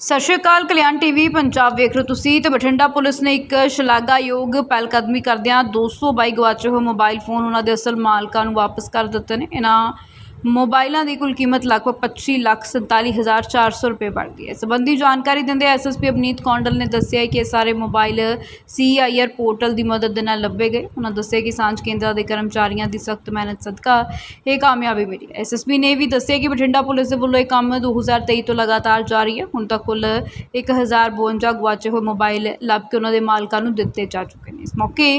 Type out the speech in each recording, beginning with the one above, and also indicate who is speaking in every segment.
Speaker 1: ਸਤਿ ਸ਼੍ਰੀ ਅਕਾਲ, ਕਲਿਆਣ ਟੀਵੀ, ਪੰਜਾਬ ਵੇਖ ਰਹੇ ਹੋ ਤੁਸੀਂ ਤੇ ਬਠਿੰਡਾ ਪੁਲਿਸ ਨੇ ਇੱਕ ਸ਼ਲਾਘਾਯੋਗ ਪਹਿਲਕਦਮੀ ਕਰਦਿਆਂ 222 ਗਵਾਚੇ ਹੋਏ ਮੋਬਾਈਲ ਫੋਨ ਉਹਨਾਂ ਦੇ ਅਸਲ ਮਾਲਕਾਂ ਨੂੰ ਵਾਪਸ ਕਰ ਦਿੱਤੇ ਨੇ। ਇਹਨਾਂ ਮੋਬਾਈਲਾਂ ਦੀ ਕੁੱਲ ਕੀਮਤ ਲਗਭਗ 25 ਲੱਖ 47400 ਰੁਪਏ ਬਣਦੀ ਹੈ। ਇਸ ਸੰਬੰਧੀ ਜਾਣਕਾਰੀ ਦਿੰਦੇ ਐਸਐਸਪੀ ਅਵਨੀਤ ਕੌਂਡਲ ਨੇ ਦੱਸਿਆ ਕਿ ਇਹ ਸਾਰੇ ਮੋਬਾਈਲ ਸੀਆਈਆਰ ਪੋਰਟਲ ਦੀ ਮਦਦ ਦੇ ਨਾਲ ਲੱਭੇ ਗਏ। ਉਹਨਾਂ ਦੱਸਿਆ ਕਿ ਸਾਂਝ ਕੇਂਦਰਾਂ ਦੇ ਕਰਮਚਾਰੀਆਂ ਦੀ ਸਖਤ ਮਿਹਨਤ, ਸਦਕਾ ਇਹ ਕਾਮਯਾਬੀ ਮਿਲੀ ਹੈ। ਐਸਐਸਪੀ ਨੇ ਇਹ ਵੀ ਦੱਸਿਆ ਕਿ ਬਠਿੰਡਾ ਪੁਲਿਸ ਦੇ ਵੱਲੋਂ ਇਹ ਕੰਮ 2023 ਤੋਂ ਲਗਾਤਾਰ ਜਾਰੀ ਹੈ। ਹੁਣ ਤੱਕ ਕੁੱਲ 1052 ਗਵਾਚੇ ਹੋਏ ਮੋਬਾਈਲ ਲੱਭ ਕੇ ਉਹਨਾਂ ਦੇ ਮਾਲਕਾਂ ਨੂੰ ਦਿੱਤੇ ਜਾ ਚੁੱਕੇ ਨੇ। ਇਸ ਮੌਕੇ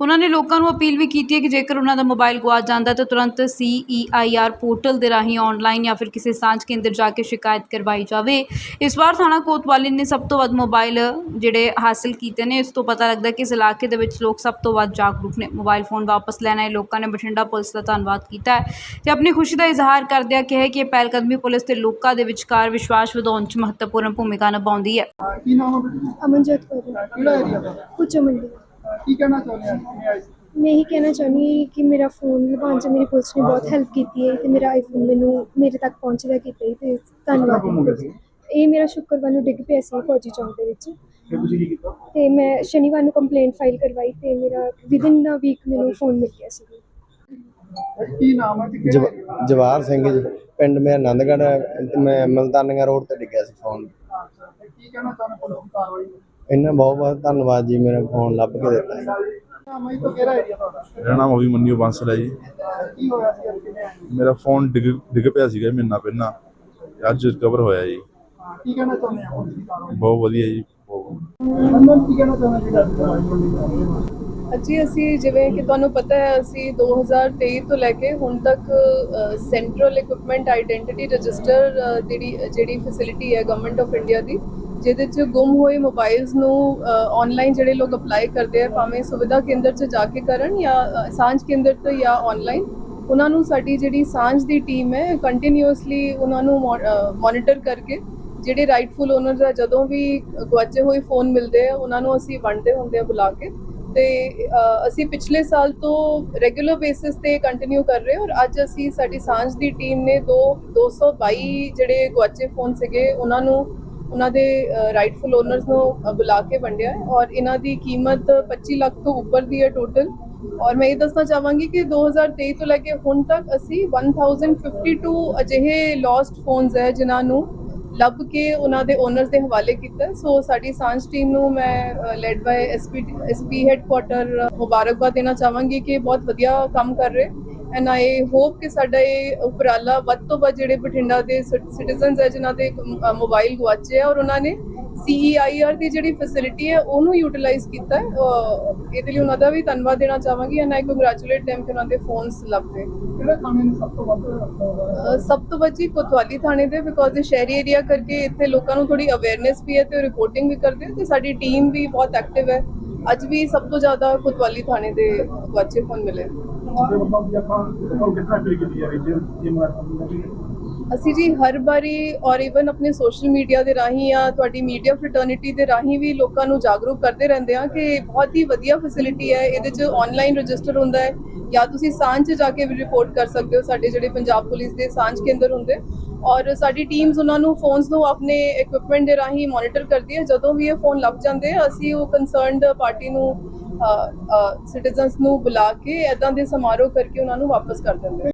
Speaker 1: ਉਹਨਾਂ ਨੇ ਲੋਕਾਂ ਨੂੰ ਅਪੀਲ ਵੀ ਕੀਤੀ ਹੈ ਕਿ ਜੇਕਰ ਉਹਨਾਂ ਦਾ ਮੋਬਾਈਲ ਗਵਾਚ ਜਾਂਦਾ ਤਾਂ ਤੁਰੰਤ ਸੀਈਆਈਆਰ ਪੋਰਟਲ ਦੇ ਰਾਹੀਂ ਆਨਲਾਈਨ ਜਾਂ ਫਿਰ ਕਿਸੇ ਸਾਂਝ ਕੇਂਦਰ ਜਾ ਕੇ ਸ਼ਿਕਾਇਤ ਕਰਵਾਈ ਜਾਵੇ। ਇਸ ਵਾਰ ਥਾਣਾ ਕੋਤਵਾਲੀ ਨੇ ਸਭ ਤੋਂ ਵੱਧ ਮੋਬਾਈਲ ਜਿਹੜੇ ਹਾਸਲ ਕੀਤੇ ਨੇ ਇਸ ਤੋਂ ਪਤਾ ਲੱਗਦਾ ਕਿ ਇਸ ਇਲਾਕੇ ਦੇ ਵਿੱਚ ਲੋਕ ਸਭ ਤੋਂ ਵੱਧ ਜਾਗਰੂਕ ਨੇ। ਮੋਬਾਈਲ ਫੋਨ ਵਾਪਸ ਲੈਣ ਆਏ ਲੋਕਾਂ ਨੇ ਬਠਿੰਡਾ ਪੁਲਿਸ ਦਾ ਧੰਨਵਾਦ ਕੀਤਾ ਹੈ ਤੇ ਆਪਣੀ ਖੁਸ਼ੀ ਦਾ ਇਜ਼ਹਾਰ ਕਰਦਿਆਂ ਕਿਹਾ ਕਿ ਇਹ ਪਹਿਲਕਦਮੀ ਪੁਲਿਸ ਤੇ ਲੋਕਾਂ ਦੇ ਵਿਚਕਾਰ ਵਿਸ਼ਵਾਸ ਵਧਾਉਣ 'ਚ ਮਹੱਤਵਪੂਰਨ ਭੂਮਿਕਾ ਨਿਭਾਉਂਦੀ ਹੈ।
Speaker 2: ਕੀ ਨਾਮ ਹੈ
Speaker 3: ਅਮਨਜੋਤ ਕੌਰ
Speaker 2: ਕਿਹੜਾ ਏਰੀਆ ਦਾ?
Speaker 3: ਮੰਡੀ
Speaker 2: ਕੀ ਕਹਿਣਾ ਚਾਹੁੰਦੇ ਆ ਕਿਵੇਂ ਆਏ ਸੀ?
Speaker 3: ਮੈਂ ਇਹੀ ਕਹਿਣਾ ਚਾਹੁੰਦੀ ਹਾਂ ਕਿ ਮੇਰਾ ਫੋਨ ਲਵਾਉਣ 'ਚ ਮੇਰੀ ਪੁਲਿਸ ਨੇ ਬਹੁਤ ਹੈਲਪ ਕੀਤੀ ਹੈ ਤੇ ਮੇਰਾ ਆਈਫੋਨ ਮੈਨੂੰ ਮੇਰੇ ਤੱਕ ਪਹੁੰਚਦਾ ਕੀਤਾ ਹੈ ਤੇ ਧੰਨਵਾਦ ਇਹ ਮੇਰਾ ਸ਼ੁੱਕਰਵਾਰ ਨੂੰ ਡਿੱਗ ਪਿਆ ਸੀ ਫੌਜੀ ਚੌਂਕ ਦੇ ਵਿੱਚ
Speaker 2: ਫਿਰ ਤੁਸੀਂ ਕੀ ਕੀਤਾ
Speaker 3: ਤੇ ਮੈਂ ਸ਼ਨੀਵਾਰ ਨੂੰ ਕੰਪਲੇਂਟ ਫਾਈਲ ਕਰਵਾਈ ਤੇ ਮੇਰਾ ਵਿਦਿਨ ਅ ਵੀਕ ਮੈਨੂੰ ਫੋਨ ਮਿਲ ਗਿਆ ਸੀ
Speaker 2: ਕੀ ਨਾਮ ਹੈ ਤੇ ਕਿਹੜਾ
Speaker 4: ਜਵ-
Speaker 2: area?
Speaker 4: ਜਵਾਹਰ ਸਿੰਘ ਜੀ ਪਿੰਡ ਮੇਰਾ ਆਨੰਦਗੜ੍ਹ ਹੈ ਤੇ ਮੈਂ ਮਲਤਾਨੀਆਂ ਰੋਡ ਤੇ ਡਿੱਗਿਆ ਸੀ ਫੋਨ
Speaker 2: ਅੱਛਾ, ਤੇ ਕੀ ਕਹਿਣਾ ਚਾਹੁੰਦੇ ਪੁਲਿਸ ਦੀ ਕਾਰਵਾਈ ਨੂੰ?
Speaker 4: ਇਹਨਾਂ ਬਹੁਤ ਬਹੁਤ ਧੰਨਵਾਦ ਜੀ ਮੇਰਾ ਫੋਨ ਲੱਭ ਕੇ ਦਿੱਤਾ ਜੀ।
Speaker 5: ਮੇਰਾ ਨਾਮ ਅਭੀ ਮੰਨਿਓ ਬਾਂਸਲ ਹੈ ਜੀ। ਮੇਰਾ ਫੋਨ ਡਿੱਗ ਡਿੱਗ ਪਿਆ ਸੀਗਾ ਮਹੀਨਾ ਪਹਿਲਾਂ। ਅੱਜ ਰਿਕਵਰ ਹੋਇਆ ਜੀ।
Speaker 2: ਕੀ ਕਹਿਣਾ ਚਾਹੁੰਦੇ ਆ
Speaker 5: ਬਹੁਤ ਵਧੀਆ ਜੀ, ਬਹੁਤ
Speaker 2: ਕੀ ਕਹਿਣਾ ਚਾਹੁੰਦੇ
Speaker 6: ਜੀ ਅਸੀਂ ਜਿਵੇਂ ਕਿ ਤੁਹਾਨੂੰ ਪਤਾ ਹੈ, ਅਸੀਂ 2023 ਤੋਂ ਲੈ ਕੇ ਹੁਣ ਤੱਕ ਸੈਂਟਰਲ ਇਕਵਿਪਮੈਂਟ ਆਇਡੈਂਟੀਟੀ ਰਜਿਸਟਰ ਜਿਹੜੀ ਜਿਹੜੀ ਫੈਸਿਲਿਟੀ ਹੈ ਗਵਰਨਮੈਂਟ ਆਫ ਇੰਡੀਆ ਦੀ ਜਿਹਦੇ 'ਚ ਗੁੰਮ ਹੋਏ ਮੋਬਾਈਲਸ ਨੂੰ ਆਨਲਾਈਨ ਜਿਹੜੇ ਲੋਕ ਅਪਲਾਈ ਕਰਦੇ ਆ, ਭਾਵੇਂ ਸੁਵਿਧਾ ਕੇਂਦਰ 'ਚ ਜਾ ਕੇ ਕਰਨ ਜਾਂ ਸਾਂਝ ਕੇਂਦਰ ਤੋਂ ਜਾਂ ਆਨਲਾਈਨ ਉਹਨਾਂ ਨੂੰ ਸਾਡੀ ਜਿਹੜੀ ਸਾਂਝ ਦੀ ਟੀਮ ਹੈ ਕੰਟੀਨਿਊਸਲੀ ਉਹਨਾਂ ਨੂੰ ਮੋਨੀਟਰ ਕਰਕੇ, ਜਿਹੜੇ ਰਾਈਟਫੁਲ ਓਨਰਸ ਆ ਜਦੋਂ ਵੀ ਗਵਾਚੇ ਹੋਏ ਫੋਨ ਮਿਲਦੇ ਆ, ਉਹਨਾਂ ਨੂੰ ਅਸੀਂ ਵੰਡਦੇ ਹੁੰਦੇ ਆ ਬੁਲਾ ਕੇ। ਤੇ ਅਸੀਂ ਪਿਛਲੇ ਸਾਲ ਤੋਂ ਰੈਗੂਲਰ ਬੇਸਿਸ ਤੇ ਕੰਟੀਨਿਊ ਕਰ ਰਹੇ ਔਰ ਅੱਜ ਅਸੀਂ ਸਾਡੀ ਸਾਂਝ ਦੀ ਟੀਮ ਨੇ ਦੋ 222 ਜਿਹੜੇ ਗਵਾਚੇ ਫੋਨ ਸੀਗੇ, ਉਹਨਾਂ ਨੂੰ ਉਹਨਾਂ ਦੇ ਰਾਈਟਫੁਲ ਓਨਰਸ ਨੂੰ ਬੁਲਾ ਕੇ ਵੰਡਿਆ ਹੈ ਔਰ ਇਹਨਾਂ ਦੀ ਕੀਮਤ 25 ਲੱਖ ਤੋਂ ਉੱਪਰ ਦੀ ਹੈ ਟੋਟਲ ਔਰ ਮੈਂ ਇਹ ਦੱਸਣਾ ਚਾਹਾਂਗੀ ਕਿ 2023 ਤੋਂ ਲੈ ਕੇ ਹੁਣ ਤੱਕ ਅਸੀਂ 1052 ਅਜਿਹੇ ਲੌਸਟ ਫੋਨਸ ਹੈ ਜਿਨ੍ਹਾਂ ਨੂੰ ਲੱਭ ਕੇ ਉਹਨਾਂ ਦੇ ਓਨਰਸ ਦੇ ਹਵਾਲੇ ਕੀਤਾ ਸੋ ਸਾਡੀ ਸਾਂਝ ਟੀਮ ਨੂੰ ਮੈਂ led by SP SP headquarter ਮੁਬਾਰਕਬਾਦ ਦੇਣਾ ਚਾਹਾਂਗੀ ਕਿ ਬਹੁਤ ਵਧੀਆ ਕੰਮ ਕਰ ਰਹੇ। ਐਂਡ ਆਈ ਹੋਪ ਕਿ ਸਾਡਾ ਇਹ ਉਪਰਾਲਾ ਵੱਧ ਤੋਂ ਵੱਧ ਜਿਹੜੇ ਬਠਿੰਡਾ ਦੇ ਸਿਟੀਜ਼ਨਸ ਹੈ ਜਿਨ੍ਹਾਂ ਦੇ ਮੋਬਾਈਲ ਗਵਾਚੇ ਆ ਔਰ ਉਹਨਾਂ ਨੇ ਸੀਈਆਈਆਰ ਦੀ ਜਿਹੜੀ ਫੈਸਿਲਿਟੀ ਹੈ ਉਹਨੂੰ ਯੂਟਿਲਾਈਜ਼ ਕੀਤਾ ਇਹਦੇ ਲਈ ਉਹਨਾਂ ਦਾ ਵੀ ਧੰਨਵਾਦ ਦੇਣਾ ਚਾਹਾਂਗੀ ਐਂਡ ਆਈ ਕੰਗ੍ਰੈਚੁਲੇਟ them ਕਿ ਉਹਨਾਂ ਦੇ ਫੋਨਸ ਲੱਭ ਗਏ।
Speaker 2: ਕਿਹੜੇ ਥਾਣੇ ਨੇ ਸਭ ਤੋਂ ਵੱਧ
Speaker 6: ਸਭ ਤੋਂ ਵੱਡੀ ਕੋਤਵਾਲੀ ਥਾਣੇ ਦੇ ਬਿਕੋਜ਼ ਇਹ ਸ਼ਹਿਰੀ ਏਰੀਆ ਕਰਕੇ ਇੱਥੇ ਲੋਕਾਂ ਨੂੰ ਥੋੜੀ ਅਵੇਅਰਨੈਸ ਵੀ ਹੈ ਤੇ ਰਿਪੋਰਟਿੰਗ ਵੀ ਕਰਦੇ ਤੇ ਸਾਡੀ ਟੀਮ ਵੀ ਬਹੁਤ ਐਕਟਿਵ ਹੈ। ਅੱਜ ਵੀ ਸਭ ਤੋਂ ਜ਼ਿਆਦਾ ਕੋਤਵਾਲੀ ਥਾਣੇ ਦੇ ਗਵਾਚੇ ਫੋਨ ਮਿਲੇ। ਅਸੀਂ ਜੀ ਹਰ ਵਾਰੀ ਔਰ ਇਵਨ ਆਪਣੇ ਸੋਸ਼ਲ ਮੀਡੀਆ ਦੇ ਰਾਹੀਂ ਜਾਂ ਤੁਹਾਡੀ ਮੀਡੀਆ ਫਰਟਰਨਿਟੀ ਦੇ ਰਾਹੀਂ ਵੀ ਲੋਕਾਂ ਨੂੰ ਜਾਗਰੂਕ ਕਰਦੇ ਰਹਿੰਦੇ ਆ ਕਿ ਬਹੁਤ ਹੀ ਵਧੀਆ ਫੈਸਿਲਿਟੀ ਹੈ। ਇਹਦੇ 'ਚ ਆਨਲਾਈਨ ਰਜਿਸਟਰ ਹੁੰਦਾ ਹੈ ਜਾਂ ਤੁਸੀਂ ਸਾਂਝ 'ਚ ਜਾ ਕੇ ਵੀ ਰਿਪੋਰਟ ਕਰ ਸਕਦੇ ਹੋ ਸਾਡੇ ਜਿਹੜੇ ਪੰਜਾਬ ਪੁਲਿਸ ਦੇ ਸਾਂਝ ਕੇਂਦਰ ਹੁੰਦੇ। ਔਰ ਸਾਡੀ ਟੀਮਸ ਉਹਨਾਂ ਨੂੰ ਫੋਨਸ ਨੂੰ ਆਪਣੇ ਇਕਵਿਪਮੈਂਟ ਦੇ ਰਾਹੀਂ ਮੋਨੀਟਰ ਕਰਦੀ ਹੈ। ਜਦੋਂ ਵੀ ਇਹ ਫੋਨ ਲੱਭ ਜਾਂਦੇ ਆ, ਅਸੀਂ ਉਹ ਕੰਸਰਨਡ ਪਾਰਟੀ ਨੂੰ ਸਿਟੀਜ਼ਨਸ ਨੂੰ ਬੁਲਾ ਕੇ ਐਦਾਂ ਦੇ ਸਮਾਰੋਹ ਕਰਕੇ ਉਹਨਾਂ ਨੂੰ ਵਾਪਸ ਕਰ ਦਿੰਦੇ